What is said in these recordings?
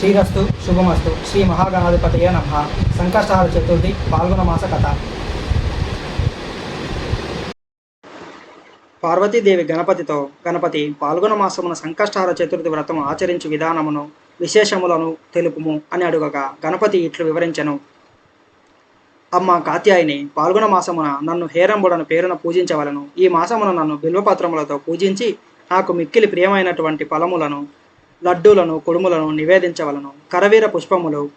శ్రీరస్తు శుభమస్తు శ్రీ మహాగణాధిపతయ నమ. సంకష్టహార చతుర్థి పాల్గొన మాస కథ. పార్వతీదేవి గణపతితో గణపతి పాల్గొన మాసమున సంకష్టహార చతుర్థి వ్రతము ఆచరించు విధానమును విశేషములను తెలుపుము అని అడుగగా గణపతి ఇట్లు వివరించెను. అమ్మ కాత్యాయిని పాల్గొన మాసమున నన్ను హేరంబుడను పేరున పూజించవలను. ఈ మాసమున నన్ను బిల్వపత్రములతో పూజించి నాకు మిక్కిలి ప్రియమైనటువంటి ఫలములను లడ్డూలను కుడుములను నివేదించవలను. కరవీర పుష్పములు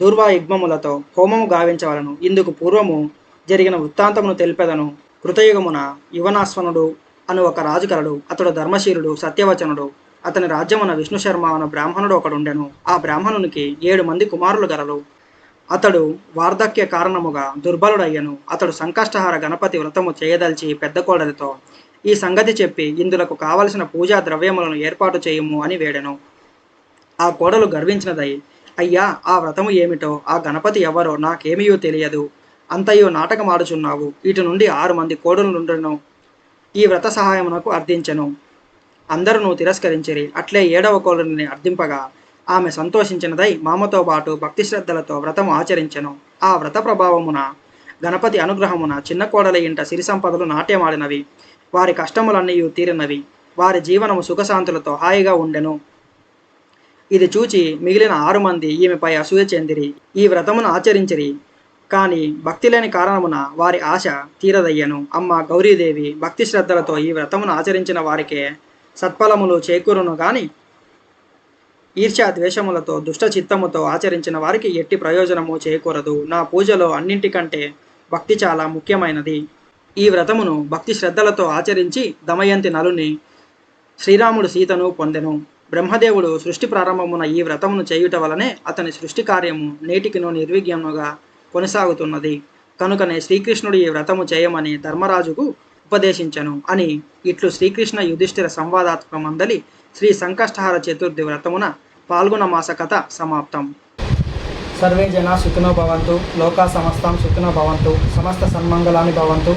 దూర్వాయుగ్మములతో హోమము గావించవలను. ఇందుకు పూర్వము జరిగిన వృత్తాంతమును తెలిపెదను. కృతయుగమున యువనాశ్వనుడు అను ఒక రాజు అతడు ధర్మశీలుడు సత్యవచనుడు. అతని రాజ్యమున విష్ణు శర్మ అను బ్రాహ్మణుడు ఒకడుండెను. ఆ బ్రాహ్మణునికి ఏడు మంది కుమారులు గలరు. అతడు వార్ధక్య కారణముగా దుర్బలుడయ్యను. అతడు సంకష్టహార గణపతి వ్రతము చేయదలిచి పెద్ద కోడలితో ఈ సంగతి చెప్పి ఇందులకు కావలసిన పూజా ద్రవ్యములను ఏర్పాటు చేయము అని వేడెను. ఆ కోడలు గర్వించినదై అయ్యా ఆ వ్రతము ఏమిటో ఆ గణపతి ఎవరో నాకేమీయో తెలియదు. అంతయో నాటకమాడుచున్నావు. ఇటు నుండి ఆరు మంది కోడలుండెను. ఈ వ్రత సహాయమునకు అర్థించెను. అందరూ తిరస్కరించిరి. అట్లే ఏడవ కోడలిని అర్థింపగా ఆమె సంతోషించినదై మామతో పాటు భక్తి శ్రద్ధలతో వ్రతము ఆచరించెను. ఆ వ్రత ప్రభావమున గణపతి అనుగ్రహమున చిన్న కోడల ఇంట సిరి సంపదలు నాట్యమాడినవి. వారి కష్టములన్నీ తీరినవి. వారి జీవనము సుఖశాంతులతో హాయిగా ఉండెను. ఇది చూచి మిగిలిన ఆరు మంది ఈమెపై అసూయ చెందిరి. ఈ వ్రతమును ఆచరించిరి. కానీ భక్తి లేని కారణమున వారి ఆశ తీరదయ్యను. అమ్మ గౌరీదేవి భక్తి శ్రద్ధలతో ఈ వ్రతమును ఆచరించిన వారికే సత్ఫలములు చేకూరును గాని ఈర్ష్యా ద్వేషములతో దుష్ట చిత్తముతో ఆచరించిన వారికి ఎట్టి ప్రయోజనము చేకూరదు. నా పూజలో అన్నింటికంటే భక్తి చాలా ముఖ్యమైనది. ఈ వ్రతమును భక్తి శ్రద్ధలతో ఆచరించి దమయంతి నలుని శ్రీరాముడు సీతను పొందెను. బ్రహ్మదేవుడు సృష్టి ప్రారంభమున ఈ వ్రతమును చేయుట వలనే అతని సృష్టి కార్యము నేటికినో నిర్విఘ్నముగా కొనసాగుతున్నది. కనుకనే శ్రీకృష్ణుడు ఈ వ్రతము చేయమని ధర్మరాజుకు ఉపదేశించను అని ఇట్లు శ్రీకృష్ణ యుధిష్ఠిర సంవాదాత్మక మందలి శ్రీ సంకష్టహార చతుర్థి వ్రతమున పాల్గొన మాస కథ సమాప్తం. సర్వే జనా సుఖినో భవంతు లోకా సమస్తం సుఖినో భవంతు సమస్త సన్మంగళాని భవంతు.